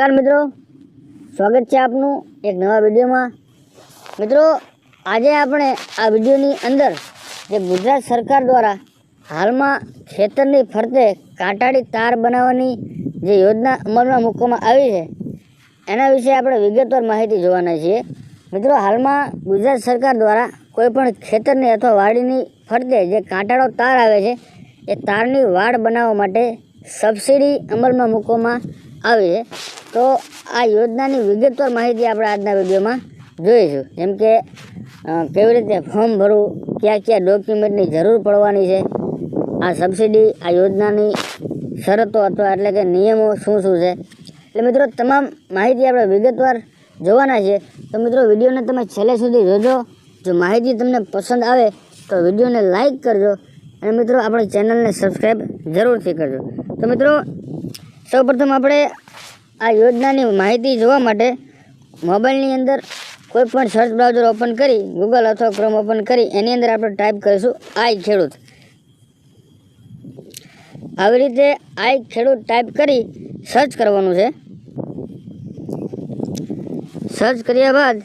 નમસ્કાર મિત્રો. સ્વાગત છે આપનું એક નવા વિડીયોમાં. મિત્રો, આજે આપણે આ વિડીયોની અંદર જે ગુજરાત સરકાર દ્વારા હાલમાં ખેતરની ફરતે કાંટાળી તાર બનાવવાની જે યોજના અમલમાં મૂકવામાં આવી છે, એના વિશે આપણે વિગતવાર માહિતી જોવાના છીએ. મિત્રો, હાલમાં ગુજરાત સરકાર દ્વારા કોઈપણ ખેતરની અથવા વાડીની ફરતે જે કાંટાળો તાર આવે છે, એ તારની વાડ બનાવવા માટે સબસિડી અમલમાં મૂકવામાં આવી છે. તો આ યોજનાની વિગતવાર માહિતી આપણે આજના વિડીયોમાં જોઈશું. જેમ કે કેવી રીતે ફોર્મ ભરવું, કયા કયા ડોક્યુમેન્ટની જરૂર પડવાની છે, આ સબસિડી, આ યોજનાની શરતો અથવા એટલે કે નિયમો શું શું છે. એટલે મિત્રો, તમામ માહિતી આપણે વિગતવાર જોવાના છે. તો મિત્રો, વિડીયોને તમે છેલ્લે સુધી જોજો. જો માહિતી તમને પસંદ આવે, તો વિડીયોને લાઈક કરજો. અને મિત્રો, આપણી ચેનલને સબસ્ક્રાઈબ જરૂરથી કરજો. તો મિત્રો, સૌપ્રથમ આપણે આ યોજનાની માહિતી જોવા માટે મોબાઈલની અંદર કોઈ પણ સર્ચ બ્રાઉઝર ઓપન કરી ગૂગલ અથવા ક્રોમ ઓપન કરી, એની અંદર આપણે ટાઈપ કરીશું, આઈ ખેડૂત. આવી રીતે આઈ ખેડૂત ટાઈપ કરી સર્ચ કરવાનું છે. સર્ચ કર્યા બાદ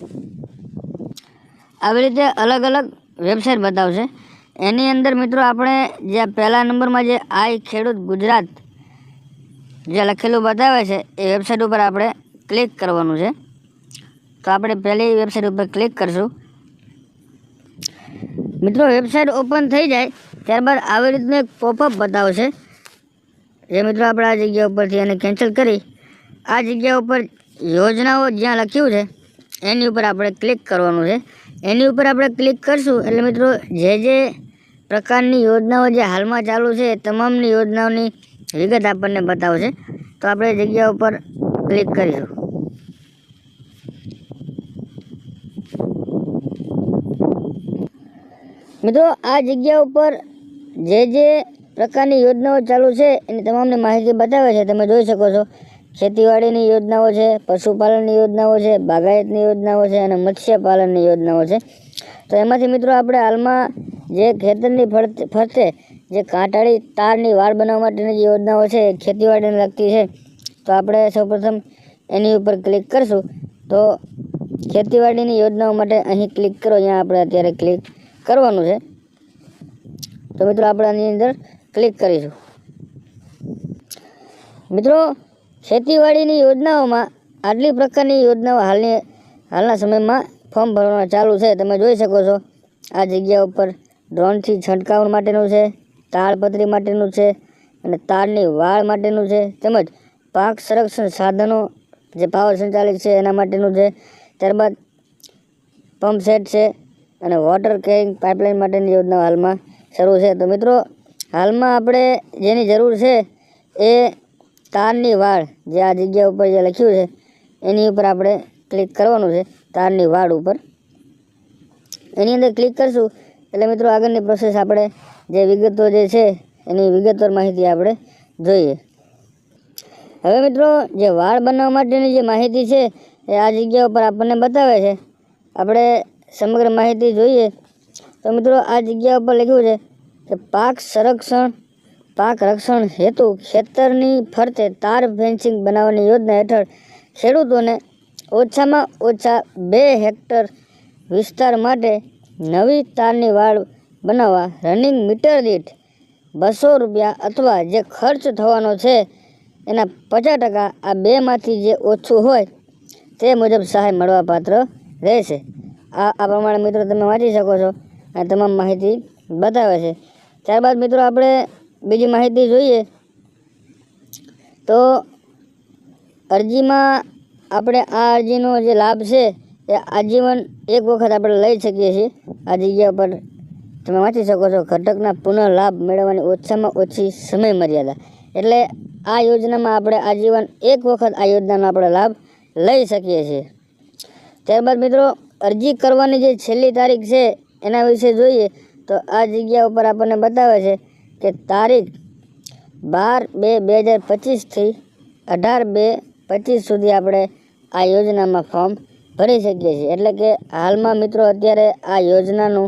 આવી રીતે અલગ અલગ વેબસાઇટ બતાવશે. એની અંદર મિત્રો આપણે જે પહેલા નંબરમાં જે આઈ ખેડૂત ગુજરાત જે લખેલું બતાવે છે, એ વેબસાઇટ ઉપર આપણે ક્લિક કરવાનું છે. તો આપણે પહેલી વેબસાઇટ ઉપર ક્લિક કરશું. મિત્રો વેબસાઇટ ઓપન થઈ જાય, ત્યારબાદ આવી રીતનું એક પોપઅપ બતાવશે જે મિત્રો આપણે આ જગ્યા ઉપરથી એને કેન્સલ કરી, આ જગ્યા ઉપર યોજનાઓ જ્યાં લખ્યું છે, એની ઉપર આપણે ક્લિક કરવાનું છે. એની ઉપર આપણે ક્લિક કરશું, એટલે મિત્રો, જે જે પ્રકારની યોજનાઓ જે હાલમાં ચાલુ છે તમામની યોજનાઓની વિગત આપણને બતાવશે. તો આપણે જગ્યા ઉપર ક્લિક કરીશું. મિત્રો, આ જગ્યા ઉપર જે જે પ્રકારની યોજનાઓ ચાલુ છે, એની તમામની માહિતી બતાવે છે. તમે જોઈ શકો છો, ખેતીવાડીની યોજનાઓ છે, પશુપાલનની યોજનાઓ છે, બાગાયતની યોજનાઓ છે અને મત્સ્યપાલનની યોજનાઓ છે. તો એમાંથી મિત્રો, આપણે હાલમાં જે ખેતરની ફરતે જે કાંટાળી તારની વાડ બનાવવા માટેની જે યોજનાઓ છે ખેતીવાડીને લગતી છે. તો આપણે સૌપ્રથમ એની ઉપર ક્લિક કરશું. તો ખેતીવાડીની યોજનાઓ માટે અહીં ક્લિક કરો. અહીંયા આપણે અત્યારે ક્લિક કરવાનું છે. તો મિત્રો આપણે આની અંદર ક્લિક કરીશું. મિત્રો, ખેતીવાડીની યોજનાઓમાં આટલી પ્રકારની યોજનાઓ હાલની, હાલના સમયમાં ફોર્મ ભરવાનું ચાલુ છે. તમે જોઈ શકો છો, આ જગ્યા ઉપર ડ્રોનથી છંટકાવ માટેનું છે. તાળપત્રી માટેનું છે અને તારની વાળ માટેનું છે તેમજ પાક સંરક્ષણ સાધનો જે પાવર સંચાલિત છે એના માટેનું છે. ત્યારબાદ પંપ સેટ છે અને વોટર કેરિંગ પાઇપલાઇન માટેની યોજના હાલમાં શરૂ છે. તો મિત્રો, હાલમાં આપણે જેની જરૂર છે એ તારની વાળ જે આ જગ્યા ઉપર જે લખ્યું છે એની ઉપર આપણે ક્લિક કરવાનું છે. તારની વાળ ઉપર. એની અંદર ક્લિક કરશું એટલે મિત્રો આગળની પ્રોસેસ આપણે જે વિગતો જે છે, એની વિગતવાર માહિતી આપણે જોઈએ. હવે મિત્રો, જે વાળ બનાવવા માટેની જે માહિતી છે, એ આ જગ્યા ઉપર આપણને બતાવે છે. આપણે સમગ્ર માહિતી જોઈએ. તો મિત્રો, આ જગ્યા ઉપર લખ્યું છે કે પાક સંરક્ષણ, પાક રક્ષણ હેતુ ખેતરની ફરતે તાર ફેન્સિંગ બનાવવાની યોજના હેઠળ ખેડૂતોને ઓછામાં ઓછા બે હેક્ટર વિસ્તાર માટે નવી તારની વાળ બનાવવા રનિંગ મીટર દીઠ બસો રૂપિયા અથવા જે ખર્ચ થવાનો છે એના પચાસ ટકા આ બેમાંથી જે ઓછું હોય તે મુજબ સહાય મળવાપાત્ર રહેશે. આ આ પ્રમાણે મિત્રો તમે વાંચી શકો છો આ તમામ માહિતી બતાવે છે. ત્યારબાદ મિત્રો આપણે બીજી માહિતી જોઈએ તો અરજીમાં આપણે આ અરજીનો જે લાભ છે એ આજીવન એક વખત આપણે લઈ શકીએ છીએ. આ જગ્યા પર તમે વાંચી શકો છો, ઘટકના પુનઃ લાભ મેળવવાની ઓછામાં ઓછી સમય મર્યાદા એટલે આ યોજનામાં આપણે આજીવન એક વખત આ યોજનાનો આપણે લાભ લઈ શકીએ છીએ. ત્યારબાદ મિત્રો, અરજી કરવાની જે છેલ્લી તારીખ છે, એના વિશે જોઈએ તો આ જગ્યા ઉપર આપણને બતાવે છે કે તારીખ બાર બે બે હજાર પચીસથી અઢાર બે પચીસ સુધી આપણે આ યોજનામાં ફોર્મ ભરી શકીએ છીએ. એટલે કે હાલમાં મિત્રો અત્યારે આ યોજનાનું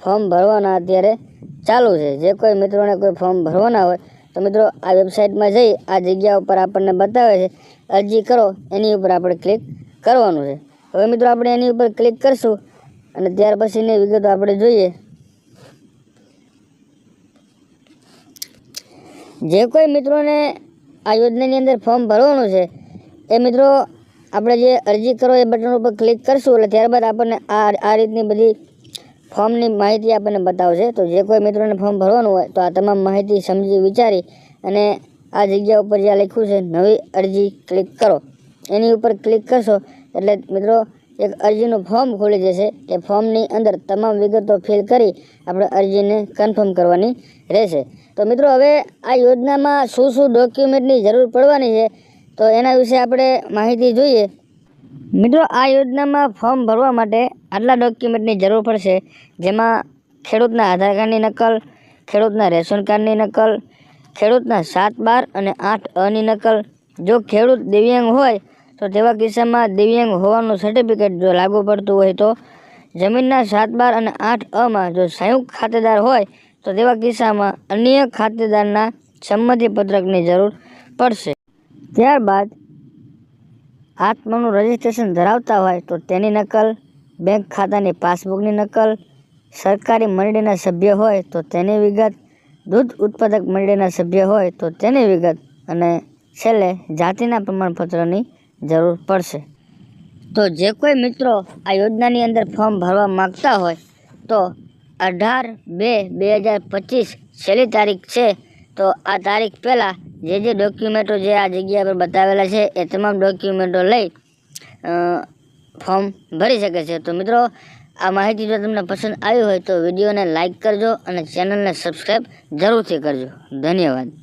ફોર્મ ભરવાના અત્યારે ચાલુ છે. જે કોઈ મિત્રોને કોઈ ફોર્મ ભરવાના હોય, તો મિત્રો આ વેબસાઇટમાં જઈ આ જગ્યા ઉપર આપણને બતાવે છે. અરજી કરો, એની ઉપર આપણે ક્લિક કરવાનું છે. હવે મિત્રો આપણે એની ઉપર ક્લિક કરશું અને ત્યાર પછીની વિગતો આપણે જોઈએ. જે કોઈ મિત્રોને આ યોજનાની અંદર ફોર્મ ભરવાનું છે, એ મિત્રો આપણે જે અરજી કરો એ બટન ઉપર ક્લિક કરશું એટલે ત્યારબાદ આપણને આ આ રીતની બધી ફોર્મની માહિતી આપણને બતાવશે. તો જે કોઈ મિત્રોને ફોર્મ ભરવાનું હોય તો આ તમામ માહિતી સમજી વિચારી અને આ જગ્યા ઉપર જ્યાં લખ્યું છે નવી અરજી ક્લિક કરો. એની ઉપર ક્લિક કરશો એટલે મિત્રો એક અરજીનું ફોર્મ ખોલી જશે એ ફોર્મની અંદર તમામ વિગતો ફિલ કરી આપણે અરજીને કન્ફર્મ કરવાની રહેશે. તો મિત્રો હવે આ યોજનામાં શું શું ડોક્યુમેન્ટની જરૂર પડવાની છે તો એના વિશે આપણે માહિતી જોઈએ. મિત્રો, આ યોજનામાં ફોર્મ ભરવા માટે આટલા ડોક્યુમેન્ટની જરૂર પડશે, જેમાં ખેડૂતના આધાર કાર્ડની નકલ, ખેડૂતના રેશન કાર્ડની નકલ, ખેડૂતના સાત બાર અને આઠ અની નકલ. જો ખેડૂત દિવ્યાંગ હોય, તો તેવા કિસ્સામાં દિવ્યાંગ હોવાનું સર્ટિફિકેટ જો લાગુ પડતું હોય તો, જમીનના સાત બાર અને આઠ અમાં જો સંયુક્ત ખાતેદાર હોય, તો તેવા કિસ્સામાં અન્ય ખાતેદારના સંમતિપત્રકની જરૂર પડશે. ત્યારબાદ આત્માનું રજિસ્ટ્રેશન ધરાવતા હોય તો તેની નકલ બેંક ખાતાની પાસબુકની નકલ, સરકારી મંડળીના સભ્ય હોય તો તેની વિગત, દૂધ ઉત્પાદક મંડળીના સભ્ય હોય તો તેની વિગત અને છેલ્લે જાતિના પ્રમાણપત્રની જરૂર પડશે. તો જે કોઈ મિત્રો આ યોજનાની અંદર ફોર્મ ભરવા માગતા હોય તો અઢાર બે બે હજાર પચીસ છેલ્લી તારીખ છે, તો આ તારીખ પહેલાં જે જે ડોક્યુમેન્ટો જે આ જગ્યા પર બતાવેલા છે, એ તમામ ડોક્યુમેન્ટો લઈ ફોર્મ ભરી શકે છે. તો મિત્રો, આ માહિતી જો તમને પસંદ આવી હોય તો વિડીયોને લાઇક કરજો અને ચેનલને સબસ્ક્રાઈબ જરૂરથી કરજો. ધન્યવાદ.